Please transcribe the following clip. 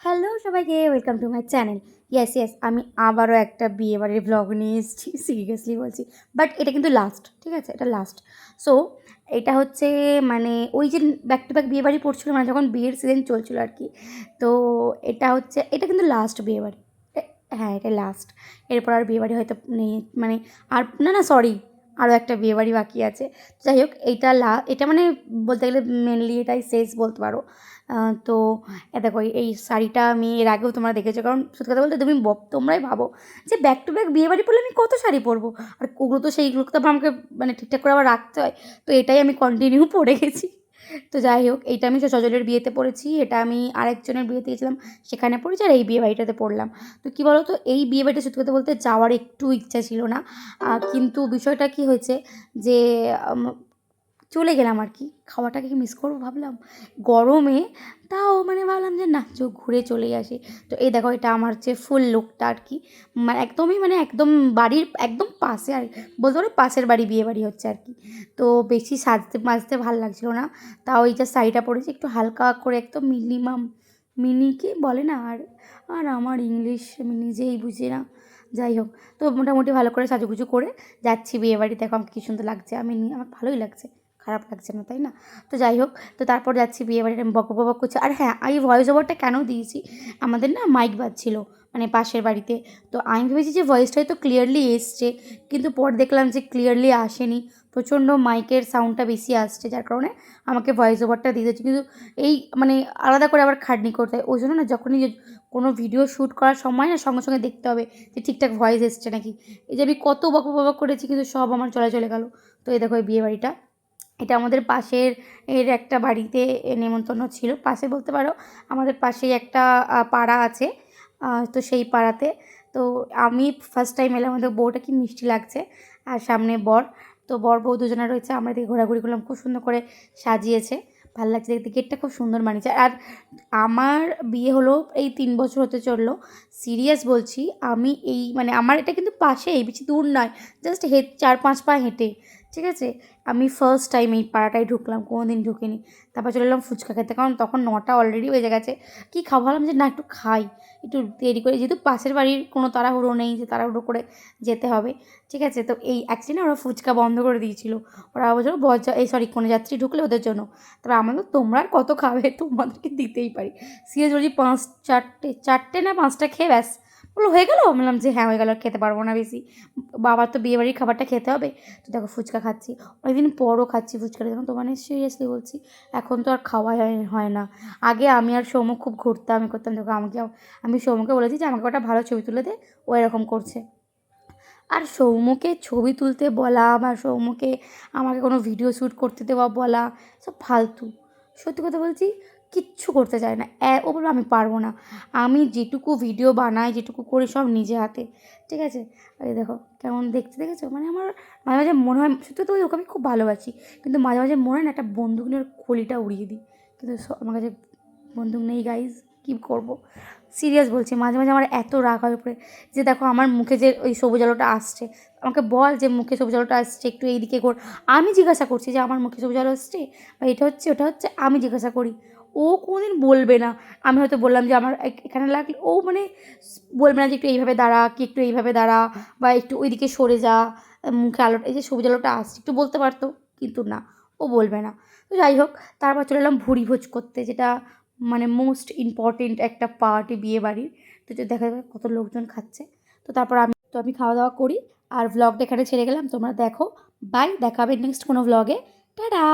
Hello সবাইকে welcome to my channel yes yes আমি আবারও একটা বিয়ে বাড়ির ব্লগ নিয়ে এসেছি সিরিয়াসলি বলছি। বাট এটা কিন্তু লাস্ট ঠিক আছে? এটা লাস্ট সো এটা হচ্ছে মানে ওই যে ব্যাক টু ব্যাক বিয়ে বাড়ি পড়ছিল মানে যখন বিয়ের সিজন চলছিল আর কি। তো এটা হচ্ছে, এটা কিন্তু লাস্ট বিয়ে বাড়ি হ্যাঁ এটা লাস্ট এরপর আর বিয়ে বাড়ি হয়তো নেই মানে আর, না না সরি আরও একটা বিয়ে বাড়ি বাকি আছে। যাই হোক, এইটা লা, এটা মানে বলতে গেলে মেনলি এটাই শেষ বলতে পারো। তো দেখো, এই- শাড়িটা আমি এর আগেও তোমরা দেখেছ, কারণ সত্যি কথা বলতে তুমি তোমরাই ভাবো যে ব্যাক টু ব্যাক বিয়েবাড়ি পড়লে আমি কত শাড়ি পরবো। আর ওগুলো তো সেইগুলো তো আমাকে মানে ঠিকঠাক করে আবার রাখতে হয়। তো এটাই আমি কন্টিনিউ পরে গেছি। তো যাই হোক, এইটা আমি সজলের বিয়েতে পড়েছি, এটা আমি আরেকজনের বিয়েতে গেছিলাম, সেখানে পড়েছি আর এই বিয়ে বাড়িটাতে পড়লাম। তো কী বলো তো এই বিয়ে বাড়িটা সত্যি কথা বলতে যাওয়ার একটু ইচ্ছা ছিল না। কিন্তু বিষয়টা কি হয়েছে যে চলে গেলাম আর কি। খাওয়াটাকে কি মিস করব ভাবলাম? গরমে তাও মানে ভাবলাম যে না চোখ ঘুরে চলে আসি। তো এই দেখো, এটা আমার হচ্ছে ফুল লুকটা আর কি। মানে একদমই মানে একদম বাড়ির, একদম পাশে আর বলতে পারো পাশের বাড়ি, বিয়ে বাড়ি হচ্ছে আর কি। তো বেশি সাজতে মাজতে ভালো লাগছিল না। তাও এই যে শাড়িটা পরেছি, একটু হালকা করে একদম মিনিমাম মিনিকে বলে না? আর আর আমার ইংলিশ আমি নিজেই বুঝি না। যাই হোক, তো মোটামুটি ভালো করে সাজুগুজু করে যাচ্ছি বিয়ে বাড়ি। দেখো আমাকে কী সুন্দর লাগছে। আমি নি- আমার ভালোই লাগছে। খারাপ লাগছে না, তাই না? তো যাই হোক, তো তারপর যাচ্ছি বিয়ে বাড়িতে, আমি বক বক করছি। আর হ্যাঁ এই ভয়েস ওভারটা কেন দিয়েছি? আমাদের না মাইক বাজছিল মানে পাশের বাড়িতে। তো আমি ভেবেছি যে ভয়েসটা হয়তো ক্লিয়ারলি এসছে, কিন্তু পর দেখলাম যে ক্লিয়ারলি আসেনি। প্রচণ্ড মাইকের সাউন্ডটা বেশি আসছে, যার কারণে আমাকে ভয়েস ওভারটা দিয়ে দিচ্ছে কিন্তু এই মানে আলাদা করে আবার খাটনি করতে হয়। ওই জন্য না যখনই কোনো ভিডিও শ্যুট করার সময় না সঙ্গে সঙ্গে দেখতে হবে যে ঠিকঠাক ভয়েস এসছে নাকি। এই যে আমি কত বক বক করেছি, কিন্তু সব আমার চলে চলে গেল। তো এই দেখো এই বিয়ে বাড়িটা। এটা আমাদের পাশের এর একটা বাড়িতে নেমন্তন্ন ছিল। পাশে বলতে পারো আমাদের পাশেই একটা পাড়া আছে তো সেই পাড়াতে। তো আমি ফার্স্ট টাইম এলাম, আমাদের বউটা কি মিষ্টি লাগছে, আর সামনে বর। তো বর, বউ দুজনে রয়েছে, আমরা এদিকে ঘোরাঘুরি করলাম, খুব সুন্দর করে সাজিয়েছে। ভালো লাগছে দেখতে, গেটটা খুব সুন্দর মানিয়েছে। আর আমার বিয়ে হলো, এই তিন বছর হতে চলল। সিরিয়াস বলছি, আমি এই মানে আমার এটা কিন্তু পাশেই বেশি দূর নয় জাস্ট হে চার, পাঁচ পা হেঁটে। ঠিক আছে? আমি ফার্স্ট টাইম এই পাড়াটায় ঢুকলাম কোনো দিন ঢুকিনি। তারপর চলে এলাম ফুচকা খেতে, কারণ তখন নটা অলরেডি বেজে গেছে। কী খাব? ভাবলাম যে না, একটু খাই। একটু দেরি করে, যেহেতু পাশের বাড়ির কোনো তাড়াহুড়ো নেই, যে তাড়াহুড়ো করে যেতে হবে। ঠিক আছে? তো এই না, ওরা ফুচকা বন্ধ করে দিয়েছিল। ওরা বলছিল বজা এই সরি কোনো যাত্রী ঢুকলে ওদের জন্য। তবে আমাদের তোমরা আর কত খাবে? তোমাদেরকে দিতেই পারি। সিরিয়াস বলছি, পাঁচ, চারটে চারটে না পাঁচটা খেয়ে ব্যাস। বলল হয়ে গেলো? বললাম যে হ্যাঁ হয়ে গেলো খেতে পারব না বেশি। বাবার তো বিয়ে বাড়ির খাবারটা খেতে হবে, তো দেখো ফুচকা খাচ্ছি। অনেকদিন পরও খাচ্ছি ফুচকাটা যখন তো? মানে সিরিয়াসলি বলছি, এখন তো আর খাওয়াই হয় না। আগে আমি আর সৌম্য খুব ঘুরতাম, আমি করতাম, দেখো আমাকে, আমি সৌম্যকে বলেছি যে আমাকে একটা ভালো ছবি তুলে দে, ও এরকম করছে। আর সৌম্যকে ছবি তুলতে বলা বা সৌম্যকে আমাকে কোনো ভিডিও শ্যুট করতে দেওয়া বলা, সব ফালতু। সত্যি কথা বলছি কিচ্ছু করতে চায় না। ও বলবে, আমি পারব না। আমি যেটুকু ভিডিও বানাই, যেটুকু করি, সব নিজে হাতে। ঠিক আছে? এই দেখো, কেমন দেখতে দেখেছ? মানে আমার মাঝে মাঝে মনে হয়, সত্যি তো ওকে আমি খুব ভালোবাসি, কিন্তু মাঝে মাঝে মনে হয় না একটা বন্দুক নিয়ে খলিটা উড়িয়ে দিই। কিন্তু আমার কাছে বন্দুক নেই গাইজ কী করব? সিরিয়াস বলছি, মাঝে মাঝে আমার এত রাগ হয় উপরে যে দেখো, আমার মুখে যে ওই সবুজ আলোটা আসছে, আমাকে বল যে মুখে সবুজ আলোটা আসছে, একটু এইদিকে কর আমি জিজ্ঞাসা করছি যে, আমার মুখে সবুজ আলো আসছে? বা, এটা হচ্ছে, ওটা হচ্ছে, আমি জিজ্ঞাসা করি। ও কোনোদিন বলবে না। আমি হয়তো বললাম যে, আমার এখ- এখানে লাগলে ও মানে বলবে না যে, একটু এইভাবে দাঁড়া, কি একটু এইভাবে দাঁড়া বা একটু ওইদিকে সরে যা মুখে আলোটা, এই যে সবুজ আলোটা আসছে, একটু বলতে পারতো, কিন্তু না, ও বলবে না। তো যাই হোক, তারপর চলে এলাম ভুড়ি ভোজ করতে, যেটা মানে মোস্ট ইম্পর্টেন্ট একটা পার্টি বিয়ে বাড়ির। তো দেখা যাবে কত লোকজন খাচ্ছে। তো তারপর আমি, তো আমি খাওয়া দাওয়া করি আর ভ্লগটা এখানে ছেড়ে গেলাম। তোমরা দেখো। বাই দেখাবে নেক্সট কোনো ভ্লগে টাটা